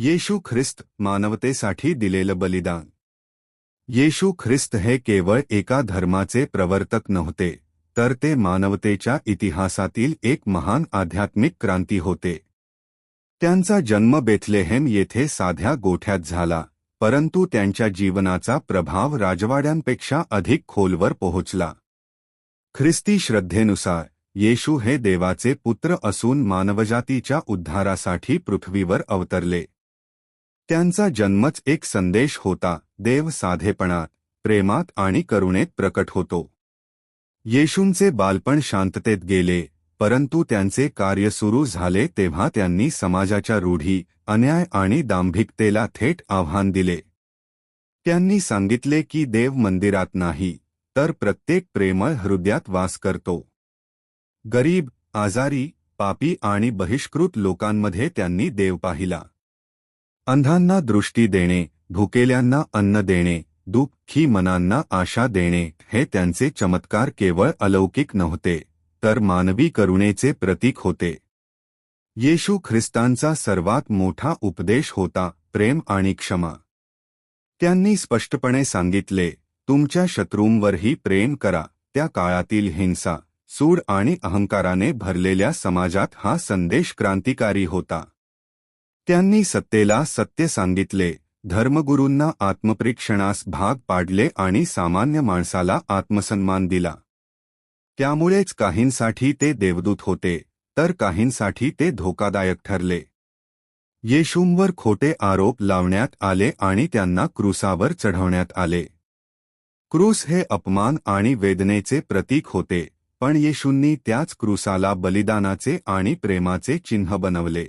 येशू ख्रिस्त मानवतेसाठी दिलेलं बलिदान. येशू ख्रिस्त हे केवळ एका धर्माचे प्रवर्तक नव्हते तर ते मानवतेच्या इतिहासातील एक महान आध्यात्मिक क्रांती होते. त्यांचा जन्म बेथलेहेम येथे साध्या गोठ्यात झाला परंतु त्यांच्या जीवनाचा प्रभाव राजवाड्यांपेक्षा अधिक खोलवर पोहोचला. ख्रिस्ती श्रद्धेनुसार येशू हे देवाचे पुत्र असून मानवजातीच्या उद्धारासाठी पृथ्वीवर अवतरले. त्यांचा जन्मच एक संदेश होता. देव साधेपणात, प्रेमात आणि करुणेत प्रकट होतो. येशूंचे बालपण शांततेत गेले, परंतु त्यांचे कार्य सुरू झाले तेव्हा त्यांनी समाजाच्या रूढी, अन्याय आणि दांभिकतेला थेट आव्हान दिले. त्यांनी सांगितले की देव मंदिरात नाही, तर प्रत्येक प्रेमळ हृदयात वास करतो. गरीब, आजारी, पापी आणि बहिष्कृत लोकांमध्ये त्यांनी देव पाहिला. अंधांना दृष्टी देणे भुकेल्यांना अन्न देणे दुःखी मनांना आशा देणे हे त्यांचे चमत्कार केवळ अलौकिक नव्हते तर मानवी करुणेचे प्रतीक होते. येशू ख्रिस्तांचा सर्वात मोठा उपदेश होता प्रेम आणि क्षमा. त्यांनी स्पष्टपणे सांगितले तुमच्या शत्रूंवरही प्रेम करा त्या काळातील हिंसा सूड आणि अहंकाराने भरलेल्या समाजात हा संदेश क्रांतिकारी होता. त्यांनी सत्तेला सत्य सांगितले धर्मगुरूंना आत्मप्रेक्षणास भाग पाडले आणि सामान्य माणसाला आत्मसन्मान दिला. त्यामुळेच काहींसाठी ते देवदूत होते तर काहींसाठी ते धोकादायक ठरले. येशूंवर खोटे आरोप लावण्यात आले आणि त्यांना क्रूसावर चढवण्यात आले. क्रूस हे अपमान आणि वेदनेचे प्रतीक होते पण येशूंनी त्याच क्रूसाला बलिदानाचे आणि प्रेमाचे चिन्ह बनवले.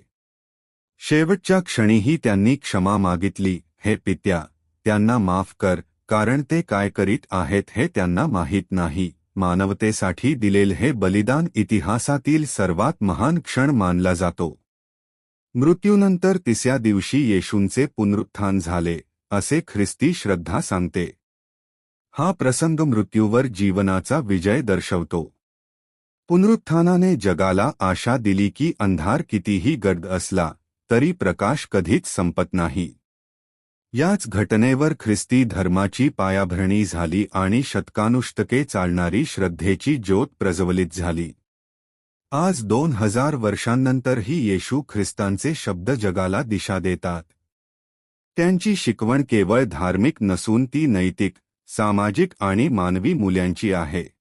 शेवटच्या क्षणीही त्यांनी क्षमा मागितली हे पित्या त्यांना माफ कर कारण ते काय करीत आहेत हे त्यांना माहीत नाही. मानवतेसाठी दिलेले हे बलिदान इतिहासातील सर्वात महान क्षण मानला जातो. मृत्यूनंतर तिसऱ्या दिवशी येशूंचे पुनरुत्थान झाले असे ख्रिस्ती श्रद्धा सांगते. हा प्रसंग मृत्यूवर जीवनाचा विजय दर्शवतो. पुनरुत्थानाने जगाला आशा दिली की अंधार कितीही गर्द असला तरी प्रकाश कधीच संपत नाही. याच घटनेवर ख्रिस्ती धर्माची पायाभरणी झाली आणि शतकानुष्टके चालणारी श्रद्धेची ज्योत प्रज्वलित झाली. आज दोन हजार वर्षांनंतरही येशू ख्रिस्तांचे शब्द जगाला दिशा देतात. त्यांची शिकवण केवळ धार्मिक नसून ती नैतिक सामाजिक आणि मानवी मूल्यांची आहे.